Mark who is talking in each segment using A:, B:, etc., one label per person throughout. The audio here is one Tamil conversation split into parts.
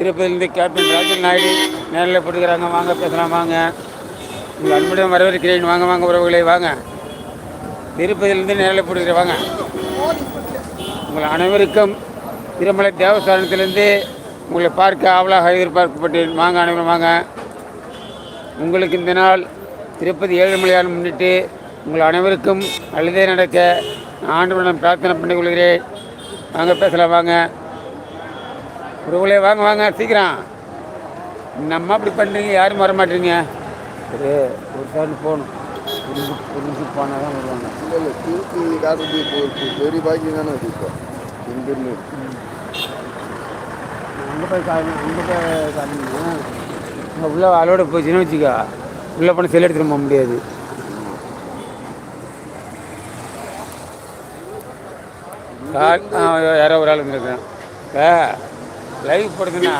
A: திருப்பதியிலேருந்து கேப்டன் ராஜன் நாயுடு நேரில் போட்டுக்கிறாங்க. வாங்க பேசலாம் வாங்க. உங்கள் அன்புடன் வரவேற்கிறேன். வாங்க வாங்க உறவுகளே வாங்க. திருப்பதியிலேருந்து நேரில் போட்டுக்கிற வாங்க. உங்கள் அனைவருக்கும் திருமலை தேவஸ்தானத்திலிருந்து உங்களை பார்க்க ஆவலாக எதிர்பார்க்கப்பட்டேன். வாங்க அனைவரும் வாங்க. உங்களுக்கு இந்த நாள் திருப்பதி ஏழுமலையான் முன்னிட்டு உங்கள் அனைவருக்கும் நல்லதே நடக்க நான் பிரார்த்தனை பண்ணிக் கொள்கிறேன். வாங்க பேசலாம் வாங்க. உறவுகளே வாங்க வாங்க சீக்கிரம். நம்ம அப்படி பண்ணுறீங்க யாரும் வர மாட்டீங்க. ஒரு ஒரு சார் போகணும். ஒரு நிமிஷம் போனால் தான் வருவாங்க.
B: இல்லை இல்லை திருப்பதி காட்டுறது இப்போ ஒரு பெரிய பாக்கியம் தானே அது இப்போ. இங்கிருந்து
A: அங்கே போய் காரணம் அங்கே போய் காரணம்னா அங்கே உள்ள ஆளோட போச்சுன்னு வச்சுக்கோ. உள்ளே போனால் செல் எடுத்துகிட்டு போக முடியாது. யாரோ ஒரு ஆள் வந்துருக்குறேன் இப்போ லைவ் போடுதுன்னா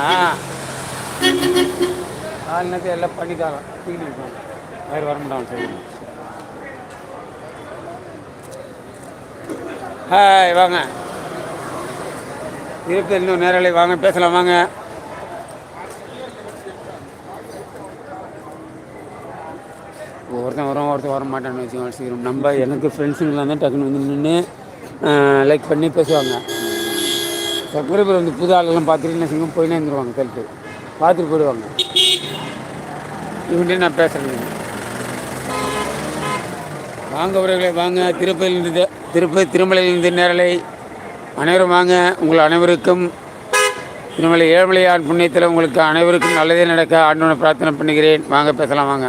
A: கால் நேரத்தை எல்லாம் பண்ணிட்டாங்க தூக்கிட்டு வேறு வர மாட்டாங்க சரி. ஹாய் வாங்க. இருபத்தி இன்னும் நேரலை வாங்க பேசலாம் வாங்க. ஒருத்தன் வரும் ஒருத்தன் வர மாட்டான்னு வச்சுக்கோங்க சீக்கிரம். நம்ம எனக்கு ஃப்ரெண்ட்ஸுங்களாம் தான் டக்குன்னு வந்து நின்று லைக் பண்ணி பேசுவாங்க. சப்ஸ்கிரைபர் வந்து புது ஆளெல்லாம் பார்த்துட்டு என்ன செய்யும் போயினே இருந்துருவாங்க கழுத்து பார்த்துட்டு போயிடுவாங்க. இவன்ட்டே நான் பேசுகிறேன் வாங்க உறவுகளை வாங்க. திருப்பதியிலிருந்து திருப்பதி திருமலையிலிருந்து நேரலை. அனைவரும் வாங்க. உங்கள் அனைவருக்கும் திருமலை ஏழ்மலையான் புண்ணியத்தில் உங்களுக்கு அனைவருக்கும் நல்லதே நடக்க ஆண்டவனை பிரார்த்தனை பண்ணுகிறேன். வாங்க பேசலாம் வாங்க.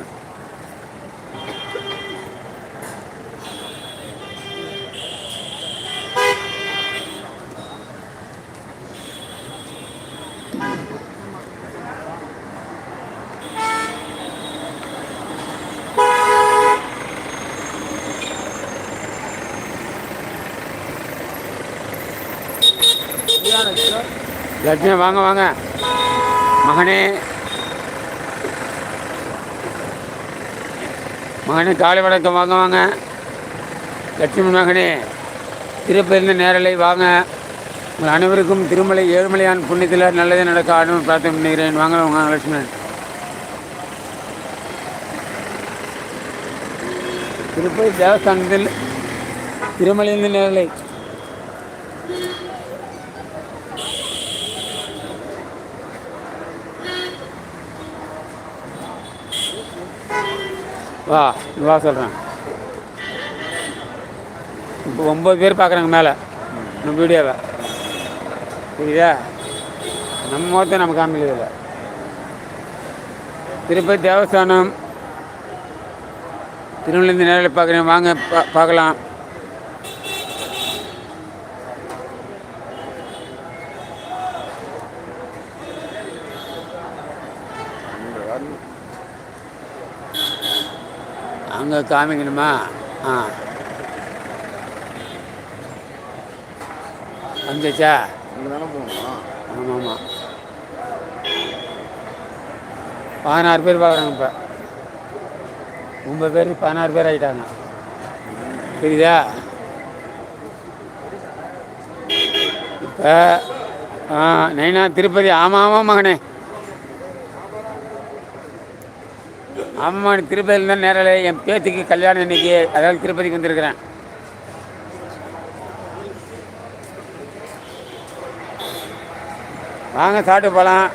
A: லட்சுமி வாங்க வாங்க. மகனே. மகனே காலை வணக்கம் வாங்க வாங்க. லட்சுமி மகனே திருப்பதியிலிருந்து நேரலை வாங்க. உங்கள் அனைவருக்கும் திருமலை ஏழுமலையான் புண்ணியத்தில் நல்லதே நடக்க ஆண்டு பிரார்த்தனை பண்ணுகிறேன். வாங்க வாங்க லட்சுமணன் திருப்பதி தேவஸ்தானத்தில் திருமலையிலிருந்து நேரலை. வா வா சொல்கிறேன் இப்போ ஒம்பது பேர் பார்க்குறாங்க மேலே நம்ம வீடியோவை. புரியுதா? நம்ம முகத்தை நம்ம காமிக்கிறதில்ல திருப்பதி தேவஸ்தானம் திருநெல்வேலி நேரில் பார்க்குறேன். வாங்க பா பார்க்கலாம். காமிக்கணுமா? ஆ. வந்துச்சா? ஆமாம் ஆமாம். பதினாறு பேர் பார்க்குறாங்க இப்போ. ஒம்பது பேர் பதினாறு பேர் ஆகிட்டாங்க புரியுதா? இப்போ ஆ நைனா திருப்பதி ஆமாம் ஆமாம் மகனே. ஆமாம் திருப்பதியில் தான் நேரில் என் பேத்திக்கு கல்யாணம் இன்னைக்கு. அதாவது திருப்பதிக்கு வந்திருக்கிறேன். வாங்க சாப்பிட்டு போகலாம்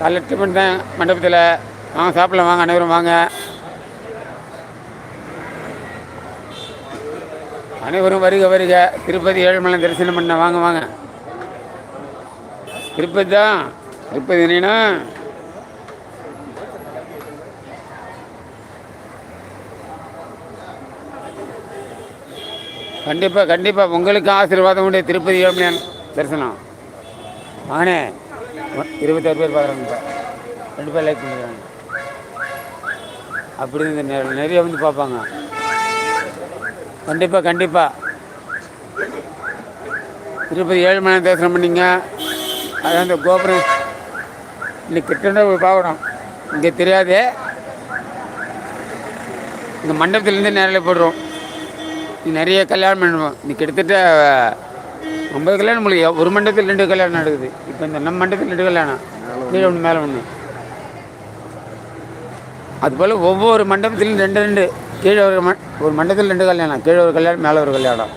A: காலைல டிஃபன் தான் மண்டபத்தில். வாங்க சாப்பிடலாம். வாங்க அனைவரும் வாங்க. அனைவரும் வருக வருக. திருப்பதி ஏழுமலை தரிசனம் பண்ண வாங்க வாங்க. திருப்பதி தான். திருப்பதி என்னன்னா கண்டிப்பாக கண்டிப்பாக உங்களுக்கு ஆசீர்வாதம் உண்டு. திருப்பதி ஏழுமலையான் தரிசனம். ஆனே இருபத்தாறு பேர் பார்க்குறாங்க. கண்டிப்பாக ரெண்டு பேர் லைக் பண்ணிக்கிறாங்க. அப்படி இந்த நிறைய வந்து பார்ப்பாங்க. கண்டிப்பாக கண்டிப்பாக திருப்பதி ஏழு மணி தரிசனம் பண்ணிங்க. அது அந்த கோபுரம். இன்னைக்கு கிட்ட போய் பார்க்கணும் இங்கே தெரியாது. இந்த மண்டபத்துலேருந்து நேரில் போடுறோம். நீ நிறைய கல்யாணம் பண்ணுவோம். நீ கிட்டத்தட்ட ஐம்பது கல்யாணம் முடியும் ஒரு மண்டபத்தில் ரெண்டு கல்யாணம் நடக்குது. இப்போ இந்த நம்ம மண்டபத்தில் ரெண்டு கல்யாணம். கீழே ஒன்று மேலே ஒன்று அதுபோல் ஒவ்வொரு மண்டபத்திலும் ரெண்டு ரெண்டு. கீழே ஒரு ம ஒரு மண்டபத்தில் ரெண்டு கல்யாணம். கீழே ஒரு கல்யாணம் மேலே ஒரு கல்யாணம்.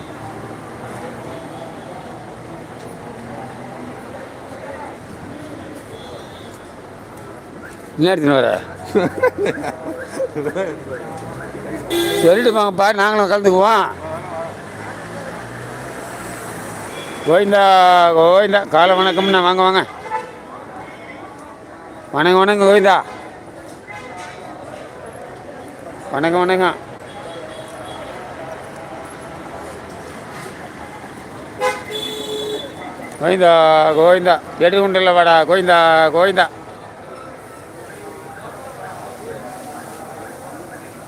A: என்ன எடுத்துன்னு வர. சொல்லிட்டு வாங்கப்பா நாங்களும் கலந்துக்குவோம். கோவிந்தா கோவிந்தா காலை வணக்கம்ண்ணா வாங்க வாங்க. வணக்கம் வணக்கம் கோவிந்தா வணக்கம் வணக்கம். கோவிந்தா கோவிந்தா எடுத்துக்கொண்டுள்ள வாடா கோவிந்தா கோவிந்தா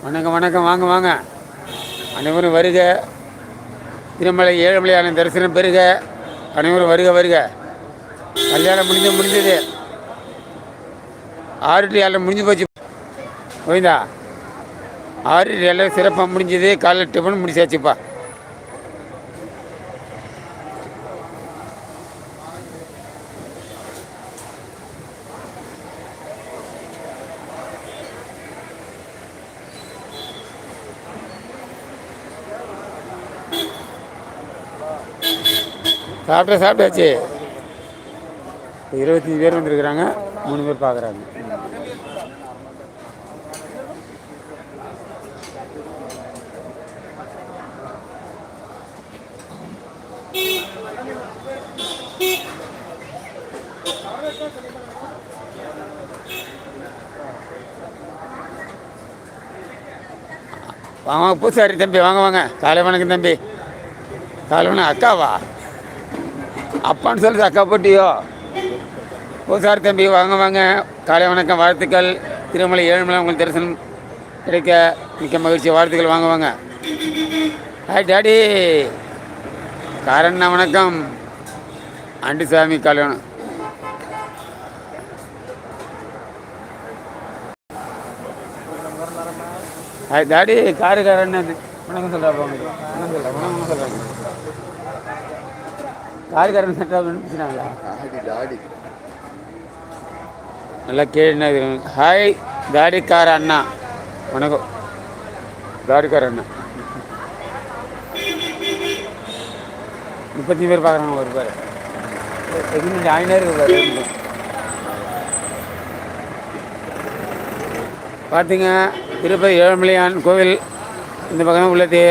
A: வணக்கம் வணக்கம். வாங்க வாங்க. அனைவரும் வருக. திருமலை ஏழுமலையான தரிசனம் பெறுக. அனைவரும் வருக வருக. கல்யாணம் முடிஞ்ச முடிஞ்சது ஆறு டு ஏழு முடிஞ்சு போச்சு. கோவிந்தா ஆறு டு ஏழு சிறப்பாக முடிஞ்சது. காலைல டிஃபன் முடிச்சாச்சுப்பா. சாப்பிட்ட சாப்பிட்டாச்சு. இப்போ இருபத்தஞ்சி பேர் வந்துருக்குறாங்க. மூணு பேர் பார்க்குறாங்க. வாங்க வாங்க. பூசாரி தம்பி வாங்க வாங்க. காலை வணக்கம் தம்பி. காலை வணக்கம் அக்காவா? அப்பான்னு சொல்லிட்டு அக்கா போட்டியோ? பூசாரி தம்பி வாங்க வாங்க. காலை வணக்கம் வாழ்த்துக்கள். திருமலை ஏழுமலை உங்களுக்கு தரிசனம் கிடைக்க மிக்க மகிழ்ச்சி. வாழ்த்துக்கள் வாங்க வாங்க. ஹாய் டாடி காரண்ணா வணக்கம். ஆண்டிசாமி கல்யாணம் ஹாய் டாடி காருக்காரண்ணா வணக்கம் சொல்கிறா போங்க வணக்கம் சொல்கிறேன் வணக்கம் சொல்கிறாங்க காருக்காரன் செட்டாக அனுப்பிச்சினாங்களா நல்லா கேள்வி ஹாய் தாடிக்கார அண்ணா. வணக்கம். தாடிக்கார அண்ணா. முப்பத்தி பேர் பார்க்குறாங்க ஒரு பேர். எதுவும் ஆயினாரு பாரு பார்த்தீங்க. திருப்பதி ஏழுமலையான் கோவில் இந்த பக்கம் உள்ளது.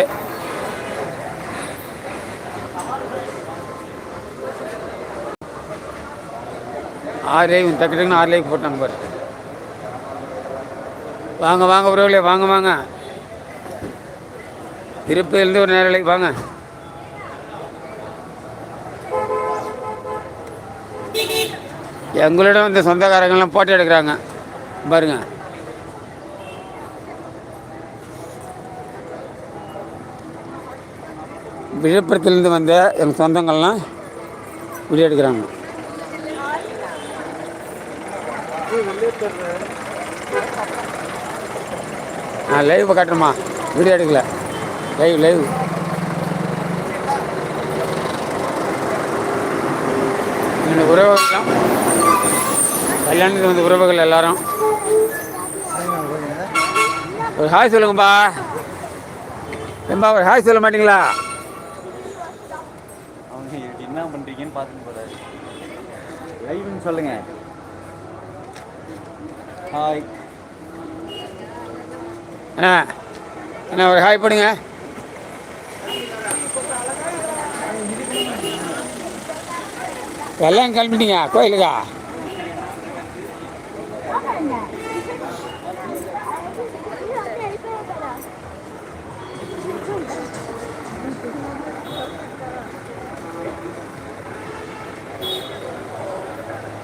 A: ஆறு லைவ் டக்கு டக்குன்னு ஆறு லைவ் போட்டாங்க பாரு. வாங்க வாங்க உறவுகளே வாங்க வாங்க. திருப்பதியிலேருந்து ஒரு நேரம் வாங்க. எங்களிடம் இந்த சொந்தக்காரங்கெல்லாம் போட்டோ எடுக்கிறாங்க. பாருங்க. விழுப்புரத்துலேருந்து வந்த எங்கள் சொந்தங்கள்லாம் வீடியோ எடுக்கிறாங்க. நான் லைவ் காட்டணுமா? வீடியோ எடுக்கல. லைவ் லைவ் என்னோட உறவுகள்லாம் கல்யாணத்துக்கு வந்த உறவுகள் எல்லாரும். ஒரு ஹாய் சொல்லுங்கப்பா. ஏம்பா ஒரு ஹாய் சொல்ல மாட்டீங்களா?
C: அவங்க என்ன பண்ணுறீங்கன்னு பார்த்துட்டு போகிறாரு லைவ்னு சொல்லுங்கள் ஹாய்
A: அண்ணா அண்ணா ஒரு ஹாய் போடுங்க. எல்லாம் கிளம்பிட்டீங்க கோயிலுக்கா?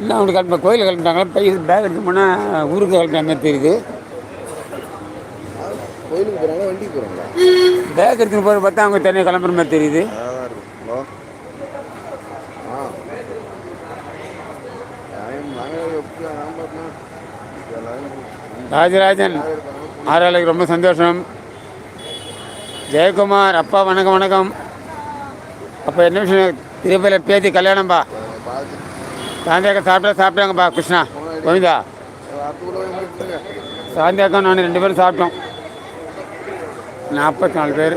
A: இல்லை அவங்க கிளம்ப கோயிலுக்கு கிளம்பிட்டாங்களா பை பேக் எடுத்து போனால் ஊருக்கு கிளம்பிட்ட மாதிரி தெரியுது?
B: கோயிலுக்கு போகிறாங்களா வண்டிக்கு
A: பேக் எடுத்துன்னு போகிற பார்த்தா அவங்க தனியாக கிளம்புற மாதிரி தெரியுது. ராஜராஜன் ஆறாளுக்கு ரொம்ப சந்தோஷம். ஜெயக்குமார் அப்பா வணக்கம் வணக்கம். அப்போ என்ன விஷயம்? திருப்பதியில் பேத்தி கல்யாணம்பா. சாயந்தரம் சாப்பிட்டா சாப்பிட்டாங்கப்பா கிருஷ்ணா. கோவிந்தா. சாயந்தரம் நான் ரெண்டு பேரும் சாப்பிட்டோம். நாற்பத்தி நாலு பேர்.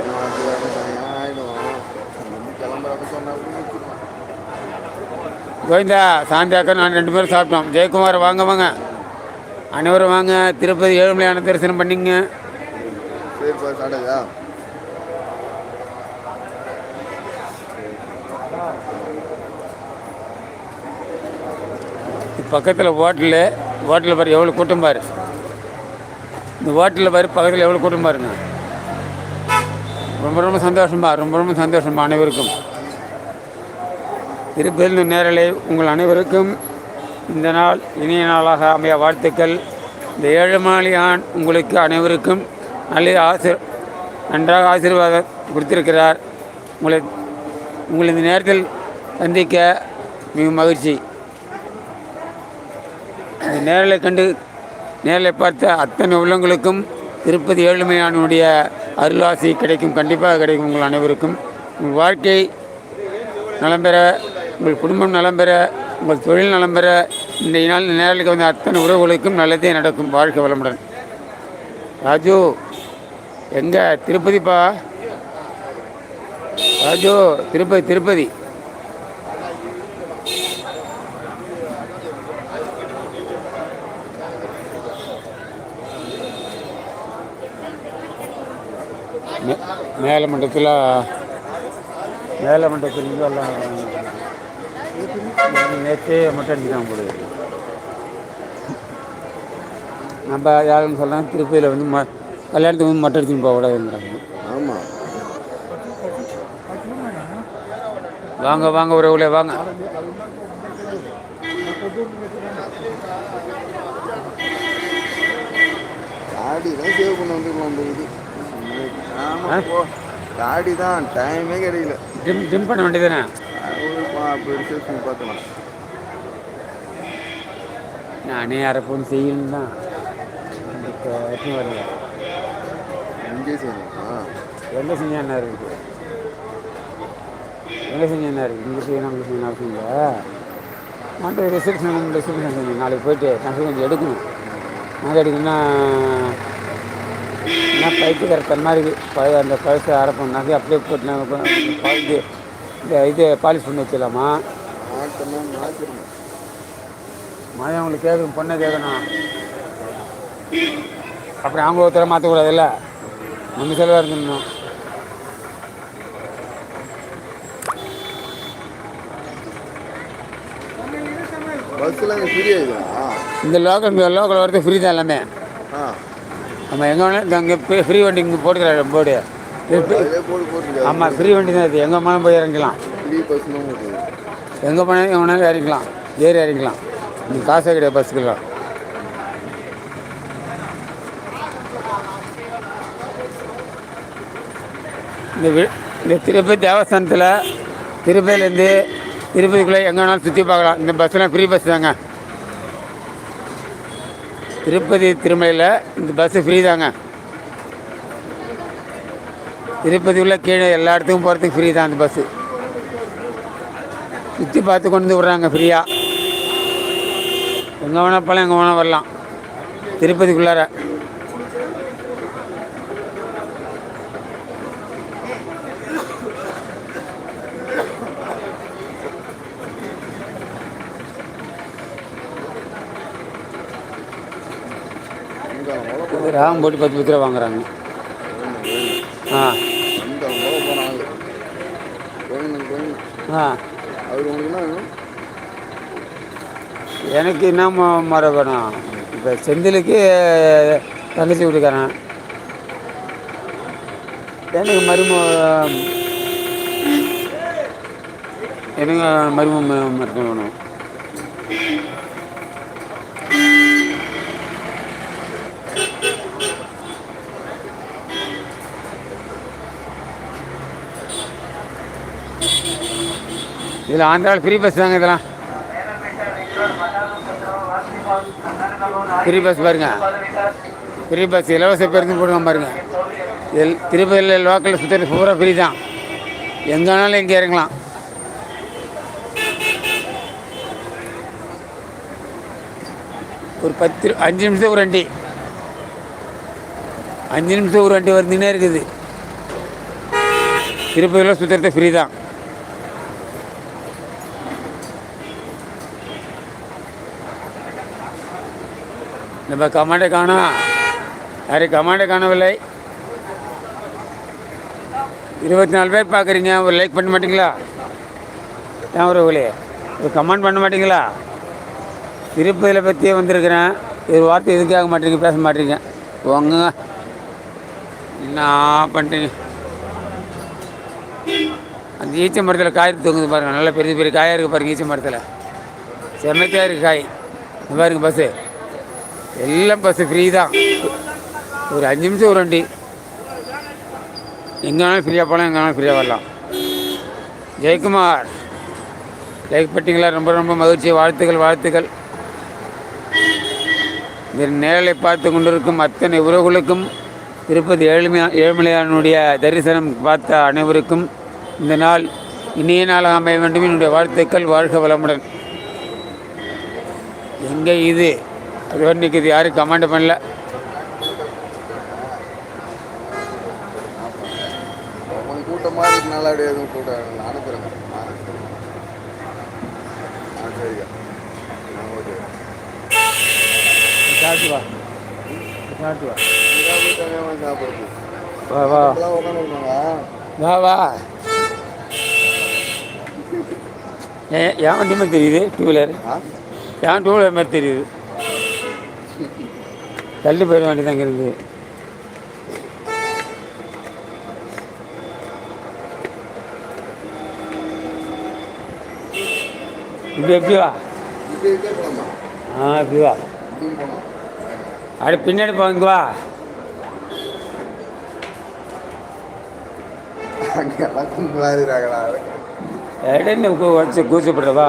A: கோவிந்தா சாந்தியாக்கா நான் ரெண்டு பேரும் சாப்பிட்டோம். ஜெயக்குமார் வாங்க வாங்க. அனைவரும் வாங்க. திருப்பதி ஏழுமலையான தரிசனம் பண்ணிங்க பக்கத்தில் ஹோட்டலு ஹோட்டலில் பாரு எவ்வளோ கூட்டம் பாரு. இந்த ஹோட்டலில் பாரு பக்கத்தில் எவ்வளோ கூட்டம் பாருங்க. ரொம்ப ரொம்ப சந்தோஷமாக ரொம்ப ரொம்ப சந்தோஷமாக அனைவருக்கும். திருப்பதி நேரலை உங்கள் அனைவருக்கும் இந்த நாள் இனிய நாளாக அமைய வாழ்த்துக்கள். இந்த ஏழு ஆண் உங்களுக்கு அனைவருக்கும் நல்ல ஆசிர் நன்றாக ஆசீர்வாதம் கொடுத்திருக்கிறார். உங்களை உங்களை இந்த நேரத்தில் சந்திக்க மிக மகிழ்ச்சி. இந்த நேரில் கண்டு நேரில் பார்த்த அத்தனை உள்ளங்களுக்கும் திருப்பதி ஏழுமையானுடைய அருளாசி கிடைக்கும் கண்டிப்பாக கிடைக்கும் உங்கள் அனைவருக்கும். உங்கள் வாழ்க்கை நலம் பெற உங்கள் குடும்பம் நலம் பெற உங்கள் தொழில் நலம் பெற இந்த நாள் நேரலுக்கு வந்த அத்தனை உறவுகளுக்கும் நல்லதே நடக்கும். வாழ்க்கை வளமுடன். ராஜு எங்கே? திருப்பதிப்பா? ராஜு திருப்பதி திருப்பதி. மே- மேல மண்டபத்தில் மேல மண்டபத்தில் இருந்து எல்லாம் நேற்றே மொட்டை அடிச்சுட்டாங்க போடுது. நம்ம யாருன்னு சொல்லலாம் திருப்பதியில் வந்து ம கல்யாணத்துக்கு வந்து மொட்டை அடிச்சுன்னு போகக்கூடாதுங்கிறாங்க
B: ஆமாம்
A: வாங்க வாங்க உறவுகளே வாங்க.
B: காடி தான் சேவ் பண்ண வந்துருக்கோம் அந்த இது. காடி தான் டைமே கிடைக்கல.
A: ட்ரிம் ட்ரிம் பண்ண வேண்டியதானே
B: ஒரு பா- அப்போ ரிசப்ஷன் பார்த்தலாம்
A: நானே அரை பவுன் செய்யணும் தான் வரல
B: இங்கே செய்யணுமா?
A: எங்கே செஞ்சா என்ன இருக்குது எங்கே செஞ்சா என்ன இருக்குது இங்கே செய்யணும் அங்கே செய்யணும் அவசியம் இல்லை மட்டும் ரிசப்ஷன் ரிசப்ஷன் செஞ்சு நாளைக்கு போயிட்டு நகை கொஞ்சம் எடுக்கணும். நகை எடுக்கணும்னா என்ன பைத்துக்கரத்தனமாக இருக்குது பழைய அந்த பழசை அரைப்போம் நகை அப்படியே போட்டு நாங்கள் இது இந்த இது பாலிஷ் பண்ணி வச்சிடலாமா? மழை அவங்களுக்கு கேட்கணும் பொண்ணை கேட்கணும் அப்புறம் அவங்க ஒருத்தரை மாற்றக்கூடாதுல்ல நம்ம செலவாக இருந்துடணும் இந்த லோக்கல் லோக்கல் வரது ஃப்ரீ தான் எல்லாமே.
B: ஆ.
A: நம்ம எங்கே வேணாலும் அங்கே ஃப்ரீ வண்டி இங்கே போட்டுக்கிறாரு போர்டு ஆமாம் ஃப்ரீ வண்டி தான் இது. எங்கே போனாலும் போய் இறங்கிக்கலாம். எங்கே போனாலும் எங்கே வேணாலும் இறங்கிக்கலாம் ஏறி இறங்கிக்கலாம். நீங்கள் காசே கிடையாது பஸ்ஸுக்கெல்லாம். இந்த வி- இந்த திருப்பதி தேவஸ்தானத்தில் திருப்பதியிலேருந்து திருப்பதிக்குள்ளே எங்கே வேணாலும் சுற்றி பார்க்கலாம். இந்த பஸ்ஸெலாம் ஃப்ரீ பஸ் தாங்க. திருப்பதி திருமலையில் இந்த பஸ்ஸு ஃப்ரீ தாங்க திருப்பதி உள்ள கீழே எல்லா இடத்துக்கும் போகிறதுக்கு ஃப்ரீ தான் அந்த பஸ்ஸு சுற்றி பார்த்து கொண்டு வந்து விட்றாங்க ஃப்ரீயாக எங்கே வேணால் போகலாம் எங்கே வேணால் வரலாம். திருப்பதிக்குள்ளார.
B: மொளை
A: போட்டு பத்து பத்து ரூபா வாங்குறாங்க. ஆ. ஆ. எனக்கு என்ன மரம் வேணும்? இப்போ செந்திலுக்கு தங்கச்சி கொடுக்குறேன் எனக்கு மரும எனக்கு மரும மருத்துவம் வேணும். இதில் ஆந்திராவில் ஃப்ரீ பஸ் தாங்க இதெல்லாம். ஃப்ரீ பஸ் பாருங்கள் ஃப்ரீ பஸ் இலவச பேருந்து போடுங்க பாருங்கள் எல் திருப்பதியில் லோக்கலில் சுற்றுறது பூரா ஃப்ரீ தான். எங்கே வேணாலும் இங்கே இறங்கலாம். ஒரு பத்து அஞ்சு நிமிஷம் ஒரு வண்டி. அஞ்சு நிமிஷம் ஒரு வண்டி வந்துன்னே இருக்குது. திருப்பதியில் சுற்றுறது ஃப்ரீ தான். நம்ம கமாண்டை காணோம் யாரும் கமாண்டை காணவில்லை. இருபத்தி நாலு பேர் பார்க்குறீங்க ஒரு லைக் பண்ண மாட்டீங்களா? ஏன் உறவுகளே ஒரு கமெண்ட் பண்ண மாட்டீங்களா? திருப்பதியில் பற்றியே வந்திருக்கிறேன். ஒரு வார்த்தை எதுக்காக மாட்டீங்க பேச மாட்டீங்க. போங்க. என்ன பண்ணுறீங்க அந்த ஈச்ச மரத்தில் காய் தொங்குது பாருங்கள் நல்ல பெரிய பெரிய காயாக இருக்குது பாருங்கள் ஈச்ச மரத்தில். செம்மைக்காக இருக்குது காய். பாருங்க பஸ்ஸு எல்லாம் பஸ்ஸு ஃப்ரீ தான். ஒரு அஞ்சு நிமிஷம் ஒரு வண்டி. எங்கே வேணாலும் ஃப்ரீயாக போகலாம் எங்கே வேணாலும் ஃப்ரீயாக வரலாம். ஜெயக்குமார் லைக் பண்ணிங்களா ரொம்ப ரொம்ப மகிழ்ச்சி. வாழ்த்துக்கள் வாழ்த்துக்கள். இந்த நேரலை பார்த்து கொண்டிருக்கும் அத்தனை உறவுகளுக்கும் திருப்பதி ஏழுமையா ஏழுமலையானுடைய தரிசனம் பார்த்த அனைவருக்கும் இந்த நாள் இனிய நாளாக அமைய வேண்டும். என்னுடைய வாழ்த்துக்கள் வாழ்க வளமுடன். எங்கே இது? அது வரைக்கும் இது யாரும் கமெண்ட் பண்ணல.
B: கூட்டமாக இருக்கனால அப்படியே எதுவும் கூட்டம் நான் அனுப்புகிறேங்க ஆ சரிங்க நான் ஓகே.
A: சாப்பிட்டு வா. சாப்பிட்டு வா.
B: இங்கே போயிட்டு சாப்பிடுறது
A: வா வா.
B: உட்காந்துருக்காங்க
A: வா வா. ஏன் ஏன் வண்டி மாதிரி தெரியுது? டூ வீலர்
B: ஆ?
A: ஏன் டூ வீலர் மாதிரி தெரியுது? தள்ளி போயிட வேண்டியது அங்கே இருந்து. இப்படி எப்படி வா? ஆ இப்படி வா. அப்படி பின்னாடி போங்க வா. இடைன்னு கூச்சப்படுறவா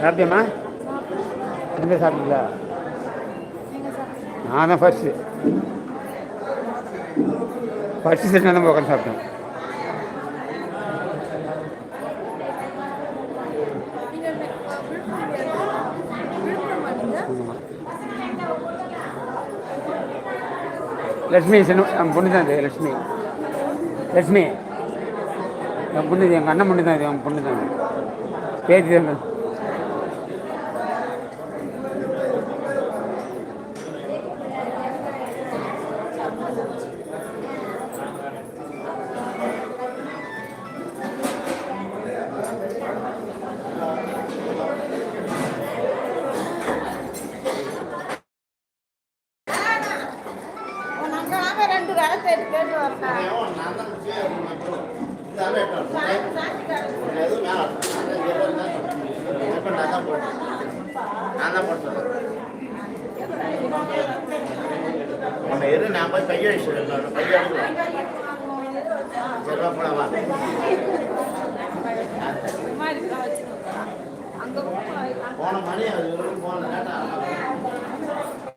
A: சாப்பிட்டியம்மா? எந்த சாப்பிட்டீங்களா? நான் தான் ஃபர்ஸ்ட்டு ஃபர்ஸ்ட் செட் தான் உட்காந்து சாப்பிட்டேன். லட்சுமி சென்னு என் பொண்ணு தான் இது லட்சுமி. லட்சுமி என் பொண்ணு எங்கள் அண்ணன் பொண்ணு தான் இது என் பொண்ணு தான் பேத்தி தான்
D: போன மணி அது வரைக்கும் போன
B: லேட்டாக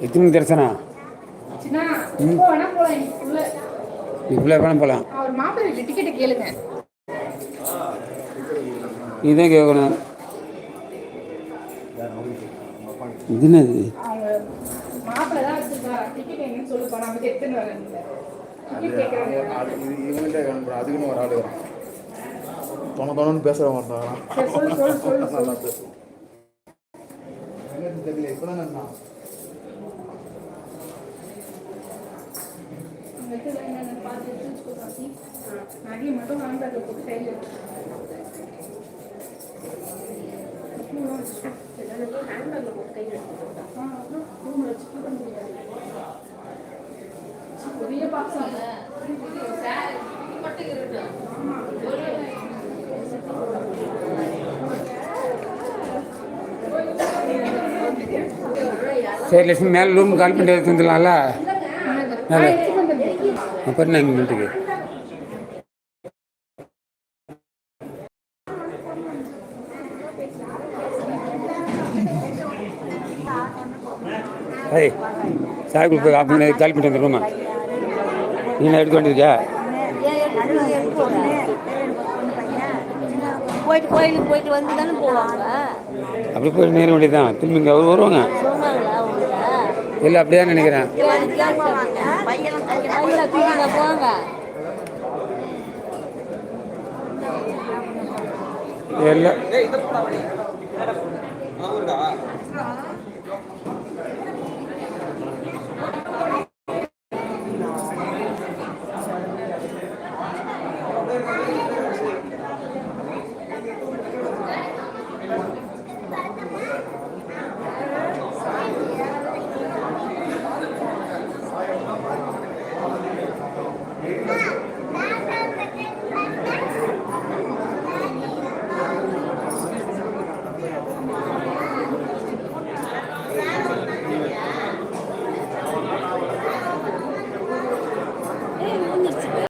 A: எத்தனை
E: உள்ள.
A: இவ்வளோ வேணும் போகலாம் இதுதான் கேட்கணும். இது என்னது
E: அவங்க மாப்பிள்ளை தான் வச்சிருக்காரா டிக்கெட் எங்கன்னு சொல்லுப்பா நான் வந்து எடுத்துன்னு வரேன் டிக்கெட் கேட்குறாங்க
B: அது இது இவன்கிட்ட வேணும் அதுக்குன்னு ஒரு ஆள் வரும் தொண தொணன்னு பேச மாட்டான்
E: சரி சொல்லு சொல்லு சொல்லு
B: நல்லா பேசுவோம் தெரியல நான்.
E: நகையை மட்டும் ஹேண்ட்பேக்கில் போட்டு கையில் ஹேண்ட்பேக்கில் போட்டு கையில் ரூமில் வச்சு போட முடியாது.
A: சரி லட்சுமி மேலே ரூம் கால் பண்ணி எடுத்து வந்துடலாம்ல மேலே அப்புறம் நான் இங்கே வீட்டுக்கு ஏய் சாய்க்குள் போய் ஆஃப் பண்ணி கால் பண்ணிட்டு வந்துடுமா நீ வேண்டியிருக்கா
F: போயிட்டு கோயிலுக்கு போயிட்டு வந்து தானே போவாங்க.
A: அப்படி போய் நேர வேண்டியதுதான். திரும்பி இங்கே அவர் வருவாங்க. இல்லை அப்படியே தான் நினைக்கிறேன் இல்லை.